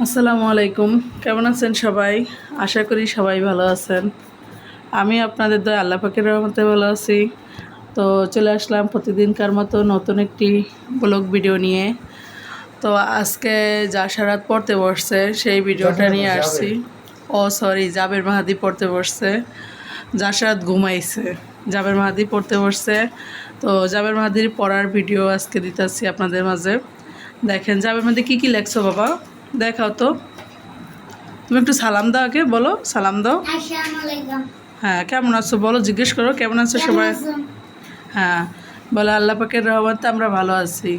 আসসালামু আলাইকুম। কেমন আছেন সবাই? আশা করি সবাই ভালো আছেন। আমি আপনাদের দয় আল্লাহ পাকের রহমতে ভালো আছি। তো চলে আসলাম প্রতিদিনকার মতো নতুন একটি ব্লগ ভিডিও নিয়ে। তো আজকে যা সারাত পড়তে বসছে সেই ভিডিওটা নিয়ে আসছি। ও সরি জাবের মাহাদি পড়তে বসছে। জাসারাত ঘুমাইছে। জাবের মাহাদি পড়তে বসছে। তো জাবের মাহাদির পড়ার ভিডিও আজকে দিতেছি আপনাদের মাঝে। দেখেন জাবের মাহাদি কী কী লেখছো বাবা? দেখাও তো। তুমি একটু সালাম দাও আগে বলো সালাম দাও। হ্যাঁ কেমন আছো? বলো জিজ্ঞেস করো কেমন আছো সবাই? হ্যাঁ বলো আল্লাহ পাকের রহমতে আমরা ভালো আছি।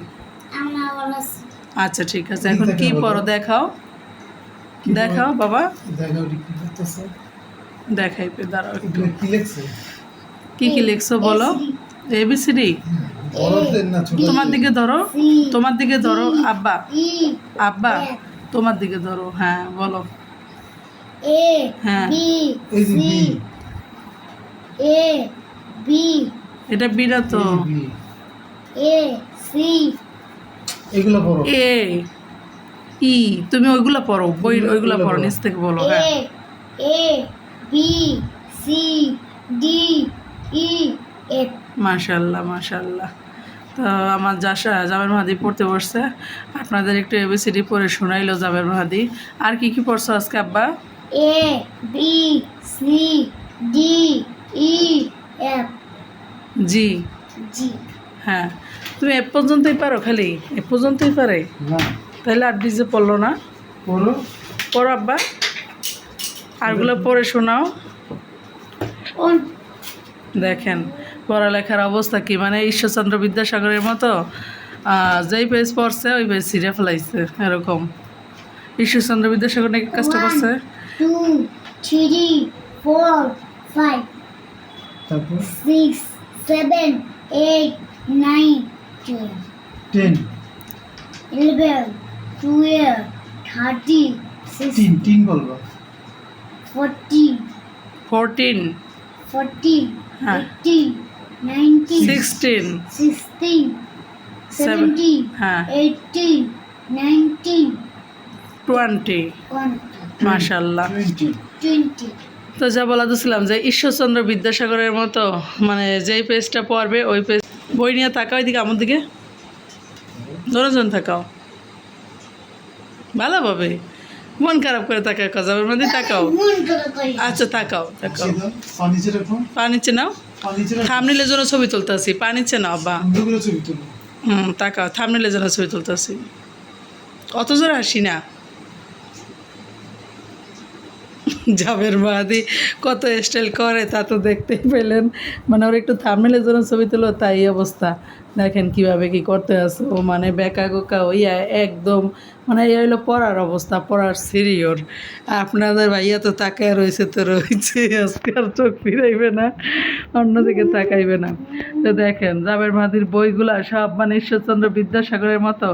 আমরা ভালো আছি। আচ্ছা ঠিক আছে এখন কি পড়ো দেখাও। দেখাও। বাবা। দেখাও কি করতেছে? দেখাই পে দাঁড়াও একটু। কি কি লিখছো বলো? এবিসিডি তোমার দিকে ধরো তোমার দিকে ধরো আব্বা। আব্বা। তোমার দিকে ধরো হ্যাঁ বলো। এ হ্যাঁ। B C A B. এটা বিরা তো। A C. এগুলো বড় এ ই তুমি ওইগুলো পড়ো বই ওইগুলো পড়ো নিচ থেকে বলো হ্যাঁ। A A B C D E F. মাশাল্লাহ মাশাল্লাহ। তো আমার যাসা জাবের মাহাদি পড়তে বসছে। আপনাদের একটু এবিসিডি পড়ে শোনাইলো জাবের মাহাদি। আর কি কি পড়ছো আজকে আব্বা? A B C D E F G G হ্যাঁ। তুমি এ পর্যন্তই পারো খালি? এ পর্যন্তই পারে? না। তাহলে আর ডিজে পড়ল না। বড় পড়ো আব্বা। আরগুলো পড়ে শোনাও। দেখেন। পড়ালেখার অবস্থা কি? মানে ঈশ্বরচন্দ্র বিদ্যাসাগরের মতো যেই পেজ পড়ছে ওই পেজ ছিঁড়ে ফেলাইছে এরকম। ঈশ্বরচন্দ্র বিদ্যাসাগর নাকি কাজটা করছে? ফোরটিন ফোরটিন ফোরটিন হ্যাঁ। সিক্সটিন হ্যাঁ টোয়েন্টি মাশাল্লাহ টোয়েন্টি তো যা বলা দিছিলাম যে ঈশ্বরচন্দ্র বিদ্যাসাগরের মতো মানে যেই পেজটা পড়বে ওই পেজ বই নিয়ে তাকাও এদিকে আমার দিকে। দশজন তাকাও। ভালোভাবে মন খারাপ করে তাকাও কাজাবের মধ্যে তাকাও। মন আচ্ছা তাকাও তাকাও। পানিচে রাখো নাও থামনিলের জন্য ছবি তুলতেছি পানিচ্ছে নাও বা বন্ধুগুলো ছবি তুলো। হুম তাকাও থামনিলের জন্য ছবি তুলতেছি। অত জোর হাসি না? জাবের বাদি, কত স্টাইল করে তা তো দেখতে পেলেন। মানে ওর একটু থামনেলের জন্য ছবি তুলো, তাই অবস্থা। দেখেন কীভাবে কি করতে আছে। ও মানে বেকা গোকা ওই একদম মানে এই হলো পড়ার অবস্থা, পড়ার সিরিয়র। আপনাদের ভাইয়া তো তাকায় রয়েছে তো রয়েছে, আজকে আর চোখ ফিরাইবে না, অন্যদিকে তাকাইবে না। তো দেখেন, জাবের মাদির বইগুলা সব মানে ঈশ্বরচন্দ্র বিদ্যাসাগরের মতো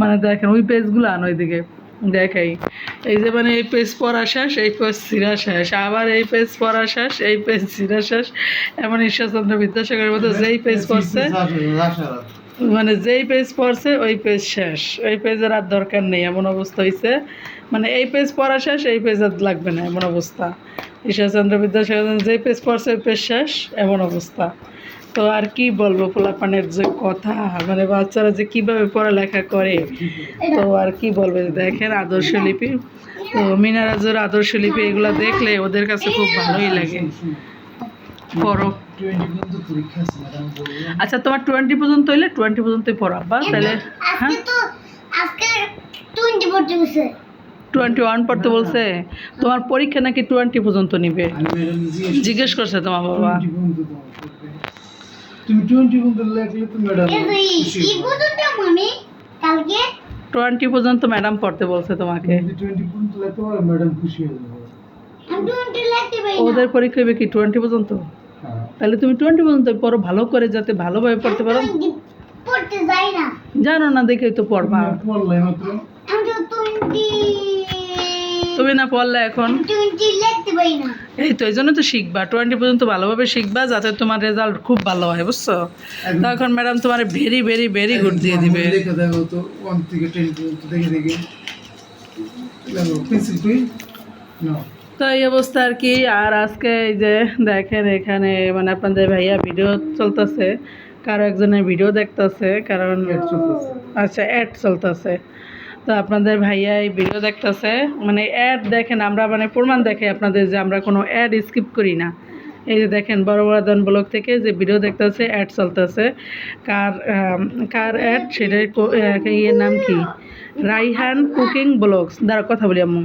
মানে দেখেন ওই পেজগুলো আন ওইদিকে। দেখাই। এই যে মানে এই পেজ পড়া শেষ এই পেজ সিরা শেষ। আবার এই পেজ পড়া শেষ এই পেজ সিরা শেষ। এমন ঈশ্বরচন্দ্র বিদ্যাসাগরের মতো যেই পেজ পড়ছে মানে যেই পেজ পড়ছে ওই পেজ শেষ। ওই পেজের আর দরকার নেই এমন অবস্থা হয়েছে মানে এই পেজ পড়া শেষ এই পেজ আর লাগবে না এমন অবস্থা। ঈশ্বরচন্দ্র বিদ্যাসাগর যেই পেজ পড়ছে ওই পেজ শেষ এমন অবস্থা। তো আর কি বলব পোলাপানের যে কথা মানে বাচ্চারা যে কীভাবে পড়ালেখা করে তো আর কি বলবে দেখেন আদর্শ লিপি। তো মিনারাজের আদর্শ লিপি এগুলো দেখলে ওদের কাছে খুব ভালোই লাগে। পড়ো। আচ্ছা তোমার টোয়েন্টি পর্যন্ত হইলে টোয়েন্টি পর্যন্তই পড়া বা তাহলে হ্যাঁ? টোয়েন্টি ওয়ান পড়তে বলছে? তোমার পরীক্ষা নাকি টোয়েন্টি পর্যন্ত নিবে? জিজ্ঞেস করছে। তোমার বাবা 20 পর্যন্ত তোমার পড়বে। তুমি টোয়েন্টি পর্যন্ত লেখলে তো ম্যাডাম এই পর্যন্ত মানে কালকে? টোয়েন্টি পর্যন্ত ম্যাডাম পড়তে বলছে তোমাকে। যদি টোয়েন্টি পর্যন্ত লেখতে পারো ম্যাডাম খুশি হয়ে যাবে। আমি টোয়েন্টি লিখতে পারি ওদের পরীক্ষা হবে কি টোয়েন্টি পর্যন্ত? হ্যাঁ। তাহলে তুমি টোয়েন্টি পর্যন্ত পড়ো ভালো করে যাতে ভালোভাবে পড়তে পারো। পড়তে যাই না। জানো না দেখেই তো পড়বা। পড়লাই মাত্র। তুমি না পড়লে এখন? এই তো এই জন্য তো শিখবা। টোয়েন্টি পর্যন্ত ভালোভাবে শিখবা যাতে তোমার রেজাল্ট খুব ভালো হয় বুঝছ? তখন ম্যাডাম তোমার ভেরি ভেরি ভেরি গুড দিয়ে দিবে। তো তো এই অবস্থা আর কি। আর আজকে এই যে দেখেন এখানে মানে আপনাদের ভাইয়া ভিডিও চলতেছে কারও একজনের ভিডিও দেখতেছে কারণ আচ্ছা অ্যাড চলতেছে। তো আপনাদের ভাইয়া এই ভিডিও দেখতেছে। মানে অ্যাড দেখেন, আমরা মানে প্রমাণ দেখে আপনাদের যে আমরা কোনো অ্যাড স্কিপ করি না। এই যে দেখেন, বড় বড়াদান ব্লগ থেকে যে ভিডিও দেখতেছে অ্যাড চলতেছে। কার কার অ্যাড সেটার ইয়ের নাম কি? Raihan cooking blogs. দাঁড়া, কথা বলি আম্মু।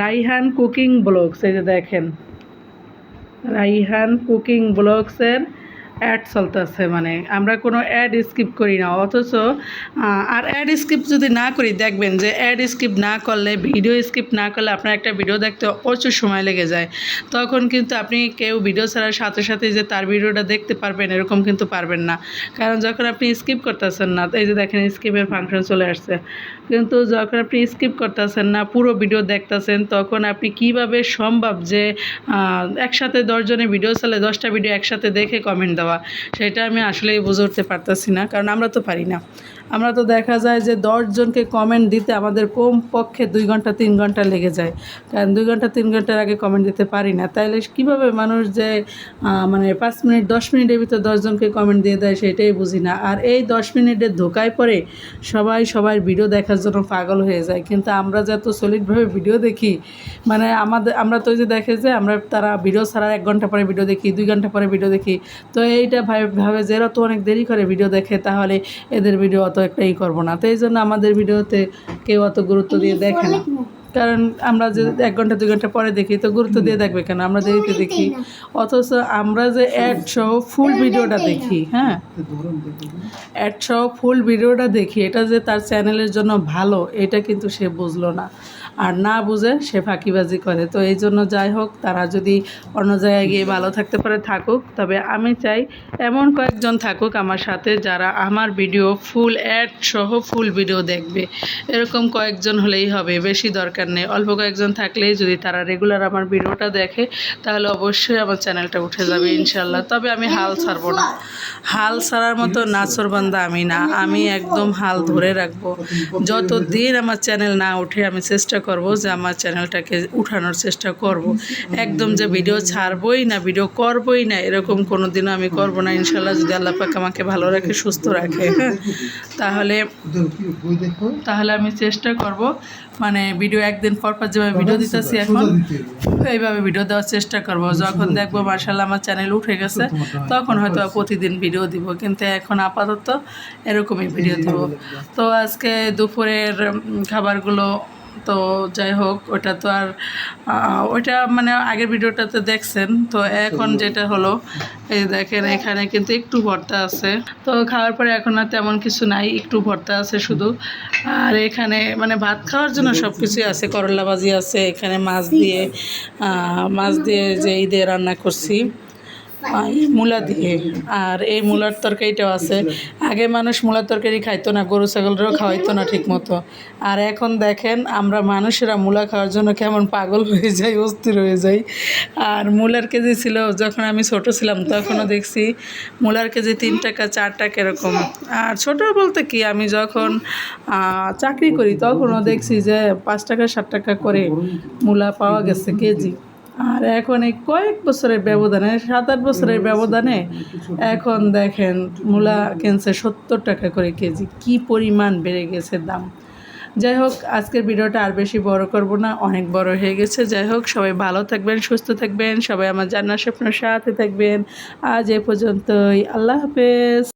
রাইহান কুকিং ব্লগস, এই যে দেখেন। রাইহান কুকিং ব্লগসের অ্যাড চলতেছে মানে আমরা কোনো অ্যাড স্কিপ করি না, অথচ আর অ্যাড স্কিপ যদি না করি, দেখবেন যে অ্যাড স্কিপ না করলে ভিডিও স্কিপ না করলে আপনার একটা ভিডিও দেখতে প্রচুর সময় লেগে যায়। তখন কিন্তু আপনি কেউ ভিডিও ছাড়ার সাথে সাথে যে তার ভিডিওটা দেখতে পারবেন, এরকম কিন্তু পারবেন না। কারণ যখন আপনি স্কিপ করতেছেন না, এই যে দেখেন স্কিপের ফাংশন চলে আসছে। কিন্তু যখন আপনি স্কিপ করতেছেন না, পুরো ভিডিও দেখতেছেন, তখন আপনি কীভাবে সম্ভব যে একসাথে দশজনের ভিডিও চলে দশটা ভিডিও একসাথে দেখে কমেন্ট দেওয়া? সেটা আমি আসলেই বুঝে উঠতে পারতেছি না, কারণ আমরা তো পারি না। আমরা তো দেখা যায় যে দশজনকে কমেন্ট দিতে আমাদের কম পক্ষে দুই ঘণ্টা, তিন ঘণ্টা লেগে যায়। কারণ দুই ঘণ্টা, তিন ঘণ্টার আগে কমেন্ট দিতে পারি না। তাইলে কীভাবে মানুষ যে মানে পাঁচ মিনিট, দশ মিনিটের ভিতর দশজনকে কমেন্ট দিয়ে দেয় সেটাই বুঝি না। আর এই দশ মিনিটের ধোকায় পড়ে সবাই সবার ভিডিও দেখার জন্য পাগল হয়ে যায়। কিন্তু আমরা যত সলিডভাবে ভিডিও দেখি মানে আমাদের, আমরা তো যে দেখে যে আমরা তারা ভিডিও ছাড়ার এক ঘণ্টা পরে ভিডিও দেখি, দুই ঘণ্টা পরে ভিডিও দেখি। তো এইটা ভাবে ভাবে যে এরা তো অনেক দেরি করে ভিডিও দেখে তাহলে এদের ভিডিও অত একটাই করব না। তো এই জন্য আমাদের ভিডিওতে কেউ অত গুরুত্ব দিয়ে দেখে না। কারণ আমরা যে এক ঘণ্টা দুই ঘণ্টা পরে দেখি তো গুরুত্ব দিয়ে দেখবে কেন? আমরা দেরিতে দেখি। অথচ আমরা যে অ্যাড সহ ফুল ভিডিওটা দেখি হ্যাঁ? অ্যাড সহ ফুল ভিডিওটা দেখি এটা যে তার চ্যানেলের জন্য ভালো এটা কিন্তু সে বুঝলো না। আর না বুঝে সে ফাঁকিবাজি করে। তো এই জন্য যাই হোক তারা যদি অন্য জায়গায় গিয়ে ভালো থাকতে পারে থাকুক। তবে আমি চাই এমন কয়েকজন থাকুক আমার সাথে যারা আমার ভিডিও ফুল অ্যাড সহ ফুল ভিডিও দেখবে। এরকম কয়েকজন হলেই হবে বেশি দরকার নেই। অল্প কয়েকজন থাকলেই যদি তারা রেগুলার আমার ভিডিওটা দেখে তাহলে অবশ্যই আমার চ্যানেলটা উঠে যাবে ইনশাল্লাহ তবে আমি হাল ছাড়বো না। হাল ছাড়ার মতো নাচরবান্দা আমি না। আমি একদম হাল ধরে রাখব। যতদিন আমার চ্যানেল না উঠে আমি চেষ্টা করব যে আমার চ্যানেলটাকে উঠানোর চেষ্টা করব। একদম যে ভিডিও ছাড়বই না ভিডিও করবই না এরকম কোনো দিনও আমি করব না। ইনশাল্লাহ যদি আল্লাহ পাক আমাকে ভালো রাখে সুস্থ রাখে। হ্যাঁ তাহলে তাহলে আমি চেষ্টা করব মানে ভিডিও একদিন পর পর যেভাবে ভিডিও দিতেছি এখন এইভাবে ভিডিও দেওয়ার চেষ্টা করব। যখন দেখব মার্শাল আমার চ্যানেল উঠে গেছে তখন হয়তো প্রতিদিন ভিডিও দিব। কিন্তু এখন আপাতত এরকমই ভিডিও দিব। তো আজকে দুপুরের খাবারগুলো তো যাই হোক ওটা তো আর ওইটা মানে আগের ভিডিওটাতে দেখছেন। তো এখন যেটা হলো এই দেখেন এখানে কিন্তু একটু ভর্তা আছে। তো খাওয়ার পরে এখন আর তেমন কিছু নাই একটু ভর্তা আছে শুধু। আর এখানে মানে ভাত খাওয়ার জন্য সব কিছুই আছে করলা ভাজি আছে এখানে মাছ দিয়ে মাছ দিয়ে যে ঈদে রান্না করছি। মূলা দিয়ে। আর এই মূলার তরকারিটাও আছে। আগে মানুষ মূলার তরকারি খাইতো না, গরু ছাগলরাও খাওয়াইতো না ঠিক মতো আর এখন দেখেন, আমরা মানুষেরা মূলা খাওয়ার জন্য কেমন পাগল হয়ে যাই, অস্থির হয়ে যাই। আর মূলার কেজি ছিল, যখন আমি ছোট ছিলাম, তখনও দেখছি মূলার কেজি তিন টাকা, চার টাকা এরকম। আর ছোট বলতে কি, আমি যখন চাকরি করি, তখনও দেখছি যে পাঁচ টাকা, সাত টাকা করে মূলা পাওয়া গেছে কেজি। আর এখন এই কয়েক বছরের ব্যবধানে সাত আট বছরের ব্যবধানে এখন দেখেন মূলা কিনছে সত্তর টাকা করে কেজি। কি পরিমাণ বেড়ে গেছে দাম। যাই হোক আজকের ভিডিওটা আর বেশি বড় করব না অনেক বড় হয়ে গেছে। যাই হোক সবাই ভালো থাকবেন সুস্থ থাকবেন সবাই আমার জান্নার স্বপ্নের সাথে থাকবেন। আজ এ পর্যন্তই আল্লাহ হাফেজ।